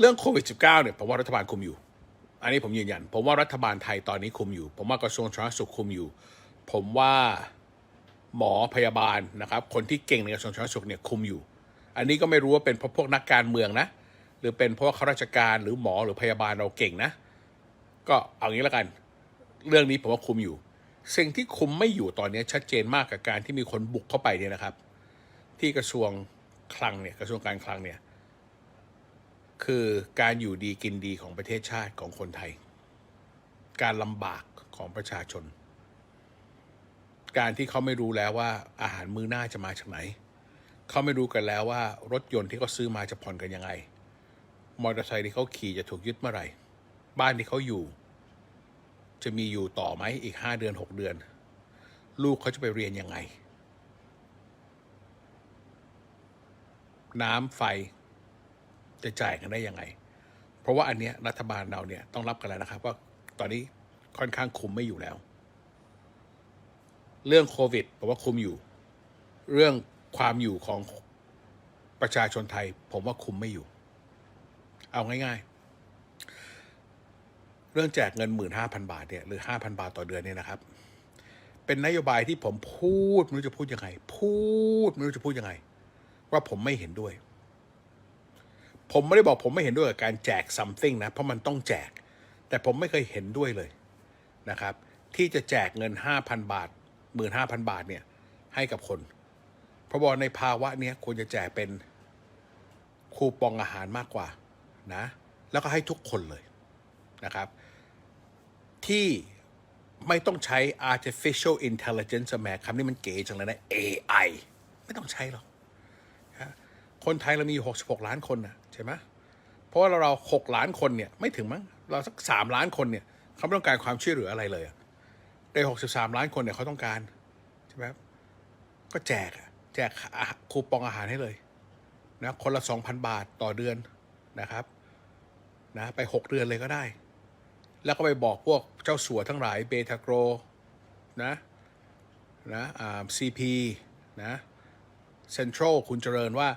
เรื่องโควิด -19 เนี่ยผมว่ารัฐบาลคุมอยู่ อันนี้ผมยืนยัน ผมว่ารัฐบาลไทยตอนนี้คุมอยู่ ผมว่ากระทรวงสาธารณสุขคุมอยู่ ผมว่าหมอพยาบาลนะครับ คนที่เก่งในกระทรวงสาธารณสุขเนี่ยคุมอยู่ อันนี้ก็ไม่รู้ว่าเป็นเพราะพวกนักการเมืองนะ หรือเป็นเพราะว่าข้าราชการหรือหมอหรือพยาบาลเราเก่งนะ ก็เอางี้แล้วกัน เรื่องนี้ผมว่าคุมอยู่ สิ่งที่คุมไม่อยู่ตอนนี้ชัดเจนมากกับการที่มีคนบุกเข้าไปเนี่ยนะครับ ที่กระทรวงคลังเนี่ยกระทรวงการคลังเนี่ย คือการอยู่ดีกินดีของประเทศชาติของคนไทย การลำบากของประชาชน การที่เขาไม่รู้แล้วว่าอาหารมื้อหน้าจะมาจากไหน เขาไม่รู้กันแล้วว่ารถยนต์ที่เขาซื้อมาจะผ่อนกันยังไง มอเตอร์ไซค์ที่เขาขี่จะถูกยึดเมื่อไหร่ บ้านที่เขาอยู่ จะมีอยู่ต่อไหมอีกห้าเดือนหกเดือน ลูกเขาจะไปเรียนยังไง น้ำไฟ จะจ่ายกันได้ยังไง เพราะว่าอันเนี้ยรัฐบาลเราเนี่ยต้องรับกันแล้วนะครับ ว่าตอนนี้ค่อนข้างคุมไม่อยู่แล้ว เรื่องโควิดผมว่าคุมอยู่ เรื่องความอยู่ของประชาชนไทย ผมว่าคุมไม่อยู่ เอาง่าย ๆ เรื่องแจกเงินหมื่นห้าพันบาทเนี่ยหรือห้าพันบาทต่อเดือนเนี่ยนะครับ เป็นนโยบายที่ผมพูดไม่รู้จะพูดยังไง พูดไม่รู้จะพูดยังไง ว่าผมไม่เห็นด้วย ผมไม่ได้บอกผมไม่เห็นด้วยกับการแจก something นะ เพราะมันต้องแจก แต่ผมไม่เคยเห็นด้วยเลยนะครับ ที่จะแจกเงิน 5,000 บาท 15,000 บาทเนี่ยให้กับคน เพราะว่าในภาวะเนี้ยควรจะแจกเป็นคูปองอาหารมากกว่านะ แล้วก็ให้ทุกคนเลยนะครับ ที่ไม่ต้องใช้ artificial intelligence แหมคำนี้มันเก๋จังเลยนะ AI ไม่ต้องใช้หรอกคนไทยเรามี 66 ล้านคนนะ ใช่ไหมเพราะว่าเราเรา6ล้านคนเนี่ยไม่ถึงมั้งเราสัก3ล้านคนเนี่ยเขาไม่ต้องการความช่วยเหลืออะไรเลยอะใน63ล้านคนเนี่ยเขาต้องการใช่ไหมครับก็แจกอะแจกคูปองอาหารให้เลยนะคนละ2,000บาทต่อเดือนนะครับนะไป6เดือนเลยก็ได้ แล้วก็ไปบอกพวกเจ้าสัวทั้งหลายเบทาโกรนะนะอ่าซีพีนะเซ็นทรัลคุณเจริญว่า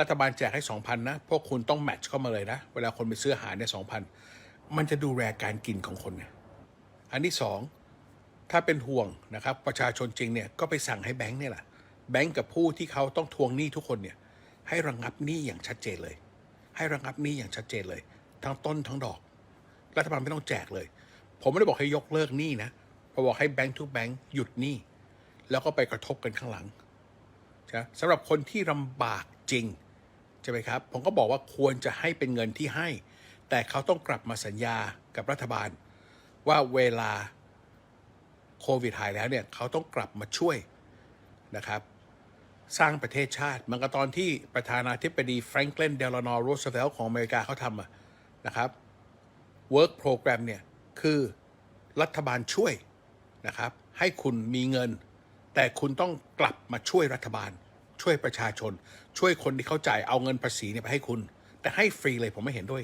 รัฐบาลแจกให้ 2,000 นะ พวกคุณต้องแมทช์เข้ามาเลยนะ เวลาคนไปซื้ออาหารเนี่ย2,000 มันจะดูแลการกินของคนเนี่ยอันที่สองถ้าเป็นห่วงนะครับ ประชาชนจริงเนี่ยก็ไปสั่งให้แบงค์เนี่ยแหละแบงค์กับผู้ที่เขาต้องทวงหนี้ทุกคนเนี่ยให้ระงงับหนี้อย่างชัดเจนเลย ให้ระงงับหนี้อย่างชัดเจนเลย ทั้งต้นทั้งดอก รัฐบาลไม่ต้องแจกเลย ผมไม่ได้บอกให้ยกเลิกหนี้นะผมบอกให้แบงค์ทุกแบงค์หยุดหนี้แล้วก็ไปกระทบกันข้างหลังใช่สำหรับคนที่ลำบากจริง ช่ไหมครับผมก็บอกว่าควรจะให้เป็นเงินที่ให้ แต่เขาต้องกลับมาสัญญากับรัฐบาล ว่าเวลาโควิดหายแล้วเนี่ยเขาต้องกลับมาช่วยนะครับ สร้างประเทศชาติ มันก็ตอนที่ประธานาธิบดีแฟรงคลินเดลานอร์โรสเวลล์ของอเมริกาเขาทำอะนะครับ Work Program เนี่ยคือรัฐบาลช่วยนะครับ ให้คุณมีเงิน แต่คุณต้องกลับมาช่วยรัฐบาล ช่วยประชาชน ช่วยคนที่เขาจ่ายเอาเงินภาษีเนี่ยไปให้คุณ แต่ให้ฟรีเลยผมไม่เห็นด้วย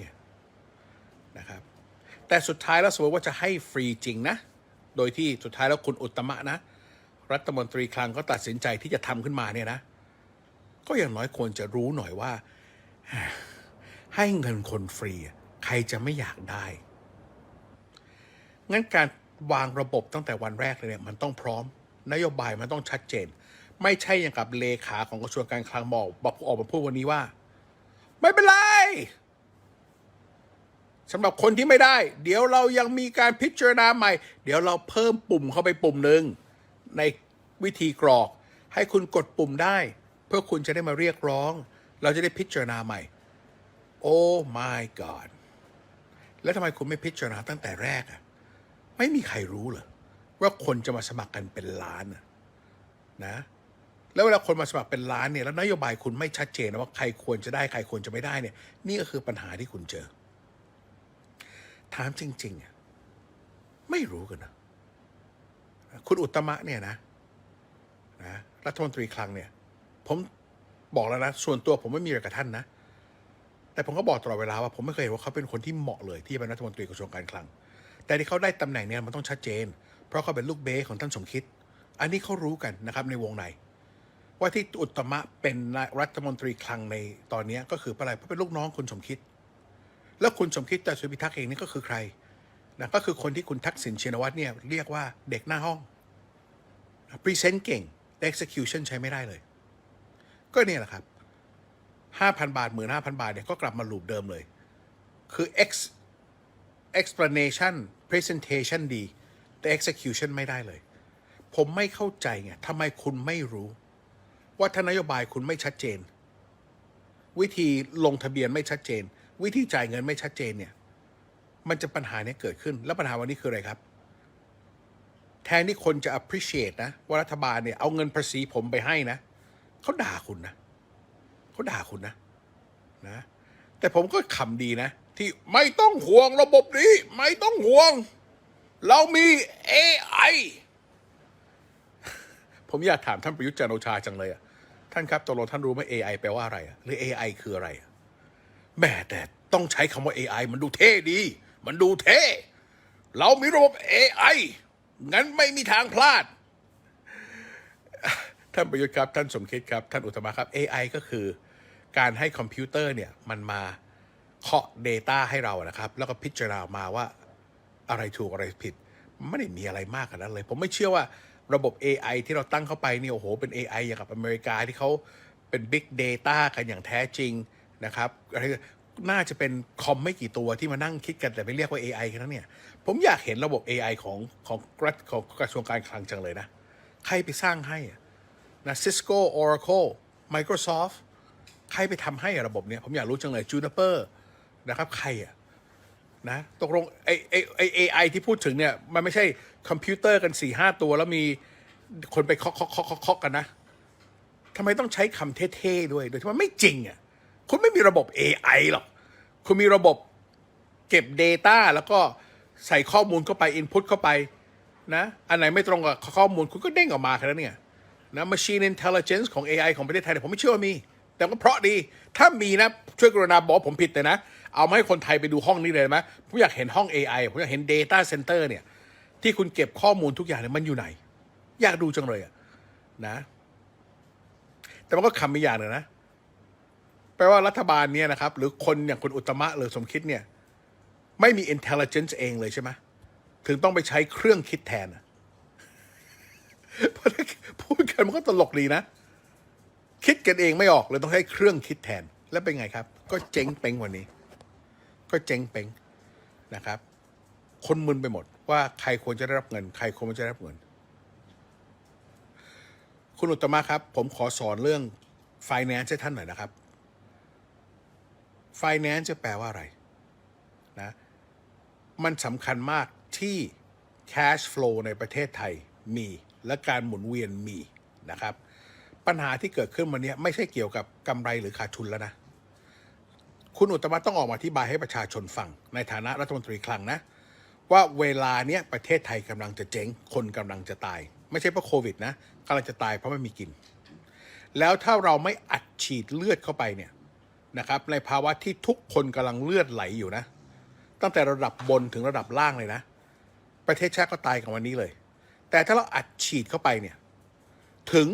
นะครับ แต่สุดท้ายแล้วสมมติว่าจะให้ฟรีจริงนะ โดยที่สุดท้ายแล้วคุณอุตมะนะ รัฐมนตรีคลังก็ตัดสินใจที่จะทำขึ้นมาเนี่ยนะ ก็อย่างน้อยควรจะรู้หน่อยว่า ให้เงินคนฟรี ใครจะไม่อยากได้ งั้นการวางระบบตั้งแต่วันแรกเลยเนี่ยมันต้องพร้อม นโยบายมันต้องชัดเจน ไม่ใช่อย่างกับเลขาของกระทรวงการคลังบอกบอกออกมาพูดวันนี้ว่า ไม่เป็นไรสำหรับคนที่ไม่ได้ เดี๋ยวเรายังมีการพิจารณาใหม่ เดี๋ยวเราเพิ่มปุ่มเข้าไปปุ่มหนึ่งในวิธีกรอก ให้คุณกดปุ่มได้ เพื่อคุณจะได้มาเรียกร้อง เราจะได้พิจารณาใหม่ โอ้ my god แล้วทำไมคุณไม่พิจารณาตั้งแต่แรกอะไม่มีใครรู้เหรอว่าคนจะมาสมัครกันเป็นล้านน่ะนะ แล้วเวลาคนมาสมัครเป็นล้านเนี่ยแล้วนโยบายคุณไม่ชัดเจนนะว่าใครควรจะได้ใครควรจะไม่ได้เนี่ย นี่ก็คือปัญหาที่คุณเจอ ถามจริงๆอะไม่รู้กันนะคุณอุตตมะเนี่ยนะนะรัฐมนตรีคลังเนี่ย ผมบอกแล้วนะส่วนตัวผมไม่มีอะไรกับท่านนะ แต่ผมก็บอกตลอดเวลาว่าผมไม่เคยเห็นว่าเขาเป็นคนที่เหมาะเลยที่จะเป็นรัฐมนตรีกระทรวงการคลัง แต่ที่เขาได้ตำแหน่งเนี่ยมันต้องชัดเจน เพราะเขาเป็นลูกเบสของท่านสมคิด อันนี้เขารู้กันนะครับในวงใน ว่าที่อุตมะเป็นนายรัฐมนตรีคลังในตอนนี้ก็คืออะไรเพราะเป็นลูกน้องคุณสมคิด แล้วคุณสมคิดแต่สุพิทักษ์เองนี่ก็คือใครนะก็คือคนที่คุณทักษิณชินวัตรเนี่ยเรียกว่าเด็กหน้าห้องพรีเซนต์เก่งแต่ execution ใช้ไม่ได้เลย ก็เนี่ยแหละครับ5,000 บาท15,000บาทเนี่ยก็กลับมาลูปเดิมเลย คือ ex explanation presentation ดี แต่ execution ไม่ได้เลย ผมไม่เข้าใจไงทำไมคุณไม่รู้ ว่าถ้านโยบายคุณไม่ชัดเจน วิธีลงทะเบียนไม่ชัดเจน วิธีจ่ายเงินไม่ชัดเจนเนี่ย มันจะปัญหาเนี้ยเกิดขึ้น แล้วปัญหาวันนี้คืออะไรครับ แทนที่คนจะ appreciate นะว่ารัฐบาลเนี่ยเอาเงินภาษีผมไปให้นะเขาด่าคุณนะเขาด่าคุณนะนะ แต่ผมก็ขำดีนะ ที่ไม่ต้องห่วงระบบนี้ ไม่ต้องห่วง เรามี AI ผมอยากถามท่านประยุทธ์จันโอชาจังเลยอะท่านครับตกลงท่านรู้ไหม AI แปลว่าอะไรอะหรือ AI คืออะไรอะแหม่แต่ต้องใช้คำว่า AI มันดูเท่ดี มันดูเท่ เรามีระบบ AI งั้นไม่มีทางพลาด ท่านประยุทธ์ครับ ท่านสมคิดครับ ท่านอุตมะครับ AI ก็คือ การให้คอมพิวเตอร์เนี่ย มันมาเคาะ Data ให้เรานะครับ แล้วก็พิจารณามาว่าอะไรถูกอะไรผิด ไม่ได้มีอะไรมากขนาดนั้นเลย ผมไม่เชื่อว่า ระบบ AI ที่เราตั้งเข้าไปเนี่ยโอ้โห เป็น AI อย่างกับอเมริกาที่เขาเป็น Big Data กันอย่างแท้จริงนะครับอะไรน่าจะเป็นคอมไม่กี่ตัวที่มานั่งคิดกันแต่ไม่เรียกว่า AI กันนั้นเนี่ย ผมอยากเห็นระบบ AI ของของรัฐของกระทรวงการคลังจังเลยนะ ใครไปสร้างให้อะนะ Cisco Oracle Microsoft ใครไปทำให้ระบบเนี้ยผมอยากรู้จังเลย Juniper นะครับ ใครอะ นะตกลงไอไอไอ AI ที่พูดถึงเนี่ย มันไม่ใช่คอมพิวเตอร์กัน4ี่ห้าตัว แล้วมีคนไปเคาะเคาะเคาะเคาะกันนะทำไมต้องใช้คำเท่ๆด้วย โดยที่มันไม่จริงอะคุณไม่มีระบบ AI หรอกคุณมีระบบเก็บ Data แล้วก็ใส่ข้อมูลเข้าไป Input เข้าไปนะ อันไหนไม่ตรงกับข้อมูลคุณก็เด้งออกมาแค่นั้นเนี่ยนะ Machine Intelligence ของ AI ของประเทศไทยเนี่ยผมไม่เชื่อว่ามี แต่ก็เพราะดี ถ้ามีนะ ช่วยกรุณาบอกผมผิดแต่นะ เอามาให้คนไทยไปดูห้องนี้เลยไหมผมอยากเห็นห้อง AI ผมอยากเห็น Data Center เนี่ย ที่คุณเก็บข้อมูลทุกอย่างเนี่ยมันอยู่ไหน อยากดูจังเลยอะนะ แต่มันก็คำไม่อย่างหนึ่งนะ แปลว่ารัฐบาลเนี่ยนะครับ หรือคนอย่างคุณอุตมะหรือสมคิดเนี่ย ไม่มี intelligence เองเลยใช่ไหมถึงต้องไปใช้เครื่องคิดแทนอะพูดกันมันก็ตลกดีนะ คิดกันเองไม่ออกเลยต้องใช้เครื่องคิดแทนแล้วเป็นไงครับ ก็เจ๊งเป้งวันนี้ ก็เจ๊งเป้งนะครับ คนมึนไปหมดว่าใครควรจะได้รับเงิน ใครควรจะได้รับเงิน คุณอุตมะครับ ผมขอสอนเรื่อง finance ให้ท่านหน่อยนะครับ finance จะแปลว่าอะไรนะมันสำคัญมากที่ cash flow ในประเทศไทยมี และการหมุนเวียนมีนะครับ ปัญหาที่เกิดขึ้นวันนี้ไม่ใช่เกี่ยวกับกำไรหรือขาดทุนแล้วนะ คุณอุตมะต้องออกมาอธิบายให้ประชาชนฟัง ในฐานะรัฐมนตรีคลังนะ ว่าเวลาเนี้ยประเทศไทยกำลังจะเจ๊ง คนกำลังจะตาย ไม่ใช่เพราะโควิดนะกำลังจะตายเพราะไม่มีกิน แล้วถ้าเราไม่อัดฉีดเลือดเข้าไปเนี่ยนะครับ ในภาวะที่ทุกคนกำลังเลือดไหลอยู่นะ ตั้งแต่ระดับบนถึงระดับล่างเลยนะ ประเทศชาติก็ตายกันวันนี้เลย แต่ถ้าเราอัดฉีดเข้าไปเนี่ยถึง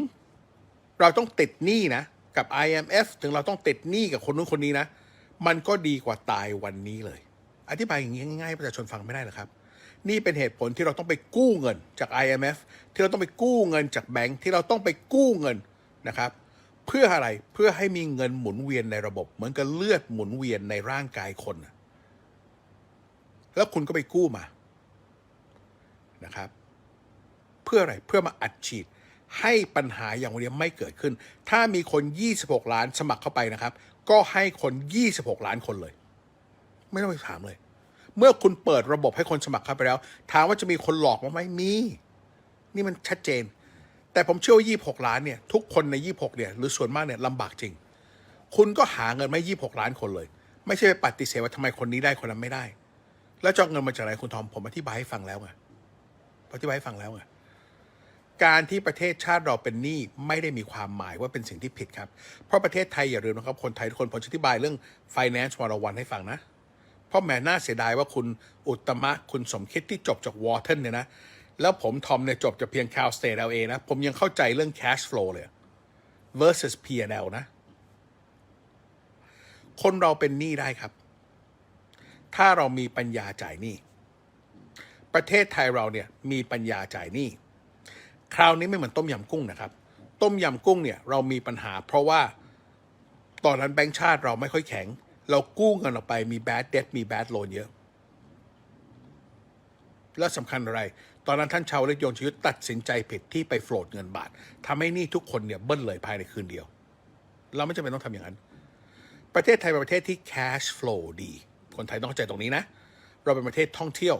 เราต้องติดหนี้นะกับ IMF ถึงเราต้องติดหนี้กับคนนู้นคนนี้นะ มันก็ดีกว่าตายวันนี้เลย อธิบายอย่างนี้ง่ายๆประชาชนฟังไม่ได้หรอครับ นี่เป็นเหตุผลที่เราต้องไปกู้เงินจาก IMF ที่เราต้องไปกู้เงินจากแบงค์ที่เราต้องไปกู้เงินนะครับ เพื่ออะไรเพื่อให้มีเงินหมุนเวียนในระบบ เหมือนกับเลือดหมุนเวียนในร่างกายคน แล้วคุณก็ไปกู้มานะครับ เพื่ออะไรเพื่อมาอัดฉีด ให้ปัญหาอย่างวันนี้ไม่เกิดขึ้น ถ้ามีคน 26 ล้านสมัครเข้าไปนะครับ ก็ให้คน 26 ล้านคนเลย ไม่ต้องไปถามเลย เมื่อคุณเปิดระบบให้คนสมัครเข้าไปแล้ว ถามว่าจะมีคนหลอกมั้ยไหมมี นี่มันชัดเจน แต่ผมเชื่อว่า26 ล้านเนี่ย ทุกคนใน 26 เนี่ย หรือส่วนมากเนี่ยลำบากจริง คุณก็หาเงินไม่ 26 ล้านคนเลย ไม่ใช่ไปปฏิเสธว่าทำไมคนนี้ได้คนนั้นไม่ได้ แล้วจะเอาเงินมาจากไหนคุณทอมผมอธิบายให้ฟังแล้วไงอธิบายให้ฟังแล้วไง การที่ประเทศชาติเราเป็นหนี้ไม่ได้มีความหมายว่าเป็นสิ่งที่ผิดครับ เพราะประเทศไทยอย่าลืมนะครับ คนไทยทุกคนผมจะอธิบายเรื่อง finance 101ให้ฟังนะ เพราะแหมน่าเสียดายว่าคุณอุตมะคุณสมคิดที่จบจากวอร์เทนเนี่ยนะ แล้วผมทอมเนี่ยจบจากเพียง Cal State LA นะ ผมยังเข้าใจเรื่อง cash flow เลย versus P&L นะ คนเราเป็นหนี้ได้ครับ ถ้าเรามีปัญญาจ่ายหนี้ ประเทศไทยเราเนี่ยมีปัญญาจ่ายหนี้ คราวนี้ไม่เหมือนต้มยำกุ้งนะครับ ต้มยำกุ้งเนี่ยเรามีปัญหา เพราะว่าตอนนั้นแบงก์ชาติเราไม่ค่อยแข็ง เรากู้เงินออกไปมี bad debt มี bad loan เยอะ และสำคัญอะไร ตอนนั้นท่านชาวเล็กยงชีวิตตัดสินใจผิดที่ไปโฟลดเงินบาททำให้นี่ทุกคนเนี่ยเบิ้ลเลยภายในคืนเดียว เราไม่จำเป็นต้องทำอย่างนั้น ประเทศไทยเป็นประเทศที่ cash flow ดี คนไทยต้องเข้าใจตรงนี้นะ เราเป็นประเทศท่องเที่ยว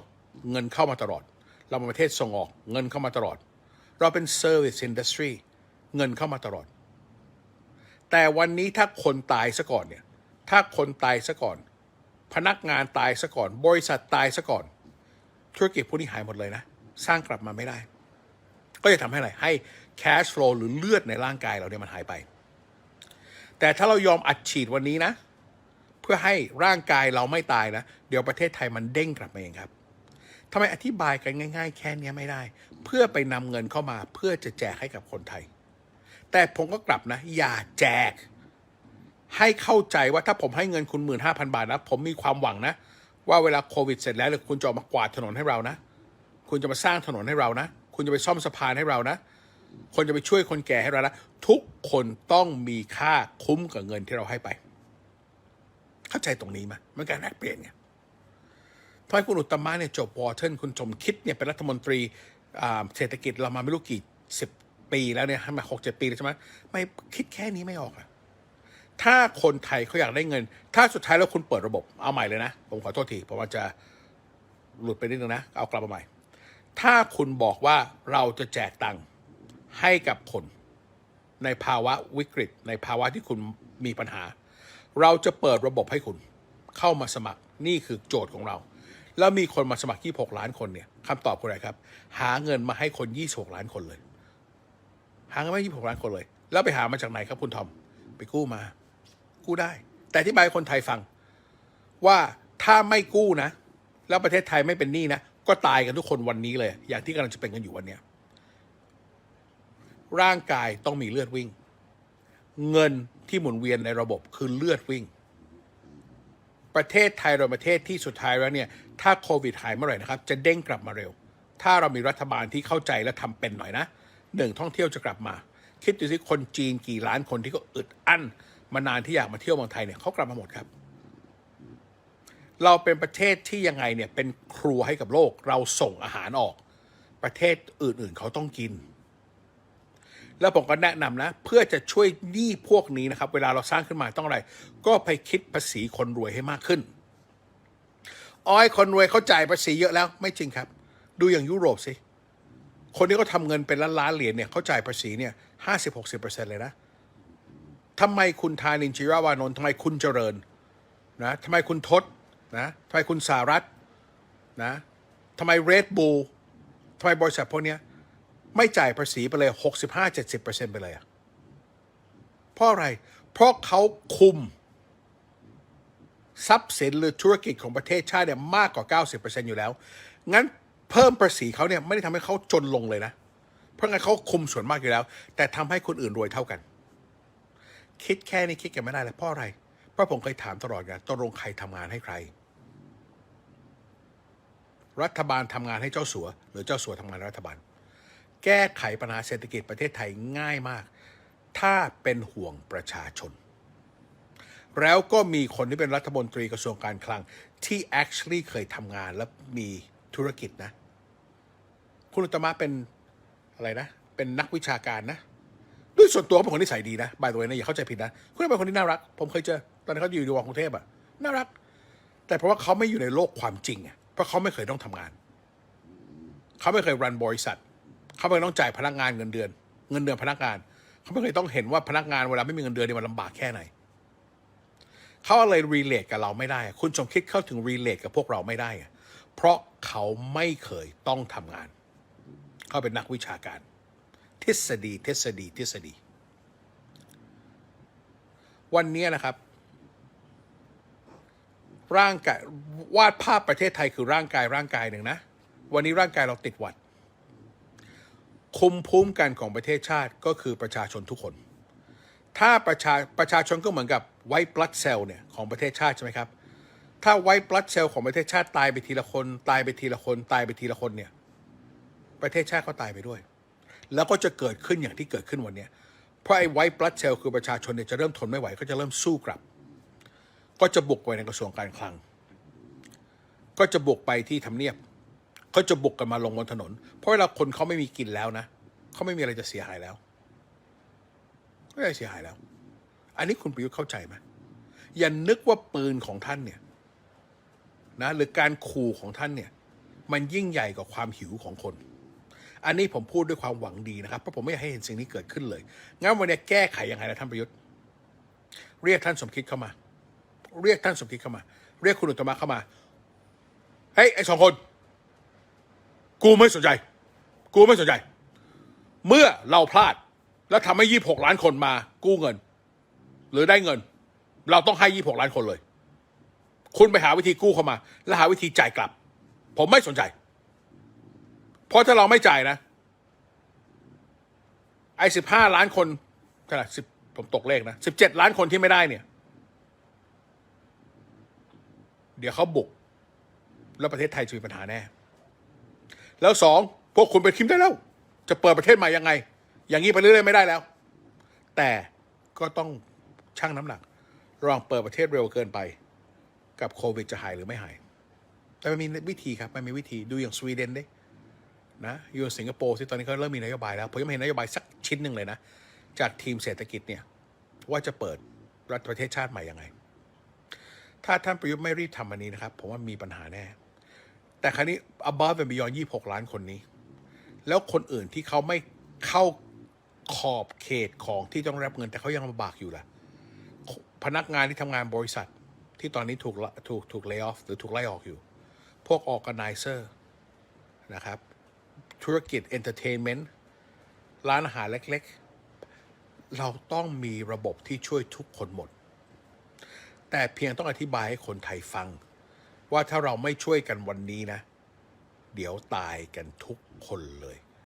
เงินเข้ามาตลอด เราเป็นประเทศส่งออก เงินเข้ามาตลอด เราเป็น service industry เงินเข้ามาตลอด แต่วันนี้ถ้าคนตายซะก่อนเนี่ย ถ้าคนตายซะก่อน พนักงานตายซะก่อน บริษัทตายซะก่อน ธุรกิจพวกนี้หายหมดเลยนะ สร้างกลับมาไม่ได้ ก็จะทำให้อะไร ให้ cash flow หรือเลือดในร่างกายเราเนี่ยมันหายไป แต่ถ้าเรายอมอัดฉีดวันนี้นะ เพื่อให้ร่างกายเราไม่ตายนะ เดี๋ยวประเทศไทยมันเด้งกลับมาเองครับ ทำไมอธิบายกันง่าย ๆ แค่นี้ไม่ได้ เพื่อไปนำเงินเข้ามา เพื่อจะแจกให้กับคนไทย แต่ผมก็กลับนะ อย่าแจก ให้เข้าใจว่าถ้าผมให้เงินคุณหมื่นห้าพันบาทนะผมมีความหวังนะ ว่าเวลาโควิดเสร็จแล้วคุณจะมากวาดถนนให้เรานะ คุณจะมาสร้างถนนให้เรานะ คุณจะไปซ่อมสะพานให้เรานะ คนจะไปช่วยคนแก่ให้เรานะทุกคนต้องมีค่าคุ้มกับเงินที่เราให้ไป เข้าใจตรงนี้ไหมมันการแลกเปลี่ยนไงทำไมคุณอุตมะเนี่ยจบวอเทินคุณสมคิดเนี่ยเป็นรัฐมนตรีเศรษฐกิจเรามาไม่รู้กี่สิบปีแล้วเนี่ยให้มาหกเจ็ดปีแล้วใช่ไหมไม่คิดแค่นี้ไม่ออกอะถ้าคนไทยเขาอยากได้เงิน ถ้าสุดท้ายแล้วคุณเปิดระบบเอาใหม่เลยนะ ผมขอโทษทีผมอาจจะหลุดไปนิดนึงนะ เอากลับมาใหม่ ถ้าคุณบอกว่าเราจะแจกตังค์ให้กับคนในภาวะวิกฤต ในภาวะที่คุณมีปัญหา เราจะเปิดระบบให้คุณเข้ามาสมัครนี่คือโจทย์ของเรา แล้วมีคนมาสมัคร 26 ล้านคนเนี่ยคำตอบคืออะไรครับ หาเงินมาให้คน 26 ล้านคนเลย หาเงินมาให้26 ล้านคนเลย แล้วไปหามาจากไหนครับคุณทอม ไปกู้มา กู้ได้ แต่ที่บายคนไทยฟัง ว่าถ้าไม่กู้นะ แล้วประเทศไทยไม่เป็นหนี้นะ ก็ตายกันทุกคนวันนี้เลย อย่างที่กำลังจะเป็นกันอยู่วันเนี้ยร่างกายต้องมีเลือดวิ่ง เงินที่หมุนเวียนในระบบคือเลือดวิ่ง ประเทศไทยเราประเทศที่สุดท้ายแล้วเนี่ยถ้าโควิดหายเมื่อไหร่นะครับ จะเด้งกลับมาเร็ว ถ้าเรามีรัฐบาลที่เข้าใจและทำเป็นหน่อยนะหนึ่งท่องเที่ยวจะกลับมา คิดดูสิคนจีนกี่ล้านคนที่ก็อึดอั้น มานานที่อยากมาเที่ยวเมืองไทยเนี่ยเขากลับมาหมดครับ เราเป็นประเทศที่ยังไงเนี่ยเป็นครัวให้กับโลก เราส่งอาหารออก ประเทศอื่นๆเขาต้องกิน แล้วผมก็แนะนำนะ เพื่อจะช่วยหนี้พวกนี้นะครับ เวลาเราสร้างขึ้นมาต้องอะไร ก็ไปคิดภาษีคนรวยให้มากขึ้นอ้อยคนรวยเขาจ่ายภาษีเยอะแล้วไม่จริงครับ ดูอย่างยุโรปสิคนที่เขาทำเงินเป็นล้านล้านเหรียญเนี่ยเขาจ่ายภาษีเนี่ยห้าสิบหกสิบเปอร์เซ็นต์เลยนะทำไมคุณทานินจิราวานนท์ทำไมคุณเจริญนะทำไมคุณทศนะทำไมคุณสารัตน์นะทำไมเรดบูลทำไมบริษัทพวกเนี้ย ไม่จ่ายภาษีไปเลย 65-70%ไปเลยอะเพราะอะไร เพราะเขาคุม ทรัพย์สินหรือธุรกิจของประเทศชาติเนี่ยมากกว่า 90%อยู่แล้ว งั้นเพิ่มภาษีเขาเนี่ยไม่ได้ทำให้เขาจนลงเลยนะ เพราะงั้นเขาคุมส่วนมากอยู่แล้ว แต่ทำให้คนอื่นรวยเท่ากัน คิดแค่นี้คิดกันไม่ได้เลยเพราะอะไร เพราะผมเคยถามตลอดไงตกลงใครทำงานให้ใครรัฐบาลทำงานให้เจ้าสัว หรือเจ้าสัวทำงานรัฐบาล แก้ไขปัญหาเศรษฐกิจประเทศไทยง่ายมาก ถ้าเป็นห่วงประชาชน แล้วก็มีคนที่เป็นรัฐมนตรีกระทรวงการคลังที่ actually เคยทำงานและมีธุรกิจนะ คุณอุตมะเป็นอะไรนะ เป็นนักวิชาการนะ ด้วยส่วนตัวเขาเป็นคนที่ใส่ดีนะบายตัวเองนะอย่าเข้าใจผิดนะ คุณเป็นคนที่น่ารัก ผมเคยเจอ ตอนนั้นเขาอยู่ในวังกรุงเทพอะน่ารัก แต่เพราะว่าเขาไม่อยู่ในโลกความจริงอะเพราะเขาไม่เคยต้องทำงาน เขาไม่เคยรันบริษัท เขาไม่ต้องจ่ายพนักงานเงินเดือน เงินเดือนพนักงาน เขาไม่เคยต้องเห็นว่าพนักงานเวลาไม่มีเงินเดือนเนี่ยมันลำบากแค่ไหนเขาเลยรีเลทกับเราไม่ได้ คุณสมคิดเข้าถึงรีเลทกับพวกเราไม่ได้ เพราะเขาไม่เคยต้องทำงาน เขาเป็นนักวิชาการ ทฤษฎี ทฤษฎี ทฤษฎี วันนี้นะครับ ร่างกายวาดภาพประเทศไทยคือร่างกายร่างกายหนึ่งนะ วันนี้ร่างกายเราติดหวัด คุมภูมิกันของประเทศชาติก็คือประชาชนทุกคน ถ้าประชาประชาชนก็เหมือนกับไวท์บลัดเซลล์เนี่ยของประเทศชาติใช่ไหมครับ ถ้าไวท์บลัดเซลล์ของประเทศชาติตายไปทีละคน ตายไปทีละคน ตายไปทีละคนเนี่ยประเทศชาติก็ตายไปด้วย แล้วก็จะเกิดขึ้นอย่างที่เกิดขึ้นวันนี้เพราะไอ้ไวท์บลัดเซลล์คือประชาชนเนี่ยจะเริ่มทนไม่ไหวก็จะเริ่มสู้กลับ ก็จะบุกไปในกระทรวงการคลัง ก็จะบุกไปที่ทำเนียบ ก็จะบุกกันมาลงบนถนน เพราะเวลาคนเขาไม่มีกินแล้วนะเขาไม่มีอะไรจะเสียหายแล้วไม่ได้เสียหายแล้ว อันนี้คุณประยุทธ์เข้าใจไหมอย่านึกว่าปืนของท่านเนี่ย นะหรือการขู่ของท่านเนี่ย มันยิ่งใหญ่กว่าความหิวของคน อันนี้ผมพูดด้วยความหวังดีนะครับเพราะผมไม่อยากให้เห็นสิ่งนี้เกิดขึ้นเลยงั้นวันนี้แก้ไขยังไงนะท่านประยุทธ์เรียกท่านสมคิดเข้ามา เรียกท่านสมคิดเข้ามา เรียกคุณอุตตมะเข้ามาเฮ้ยไอ้สองคน กูไม่สนใจ กูไม่สนใจ เมื่อเราพลาด แล้วทำให้ยี่หกล้านคนมากู้เงิน หรือได้เงิน เราต้องให้ยี่หกล้านคนเลย คุณไปหาวิธีกู้เข้ามา แล้วหาวิธีจ่ายกลับ ผมไม่สนใจ เพราะถ้าเราไม่จ่ายนะ ไอ้สิบห้าล้านคนเท่าไหร่สิบผมตกเลขนะสิบเจ็ดล้านคนที่ไม่ได้เนี่ย เดี๋ยวเขาบุก แล้วประเทศไทยจะมีปัญหาแน่ แล้วสองพวกคุณเป็นคิมได้แล้ว จะเปิดประเทศใหม่ยังไง อย่างนี้ไปเรื่อยๆไม่ได้แล้ว แต่ก็ต้องชั่งน้ำหนักระหว่างเปิดประเทศเร็วเกินไป กับโควิดจะหายหรือไม่หาย แต่มันมีวิธีครับมันมีวิธีดูอย่างสวีเดนดินะอยู่สิงคโปร์ที่ตอนนี้เขาเริ่มมีนโยบายแล้วผมยังไม่เห็นนโยบายสักชิ้นหนึ่งเลยนะ จากทีมเศรษฐกิจเนี่ยว่าจะเปิดรัฐประเทศชาติใหม่ยังไง ถ้าท่านประยุทธ์ไม่รีบทำอันนี้นะครับ ผมว่ามีปัญหาแน่ แต่ครั้นี้ above and beyond 26 ล้านคนนี้ แล้วคนอื่นที่เขาไม่เข้าขอบเขตของที่ต้องรับเงินแต่เขายังลำบากอยู่ล่ะ พนักงานที่ทำงานบริษัทที่ตอนนี้ถูกถูกถูก lay off หรือถูกไล่ออกอยู่ พวก organizer นะครับ ธุรกิจ entertainment ร้านอาหารเล็กๆ เราต้องมีระบบที่ช่วยทุกคนหมด แต่เพียงต้องอธิบายให้คนไทยฟัง ว่าถ้าเราไม่ช่วยกันวันนี้นะ เดี๋ยวตายกันทุกคนเลย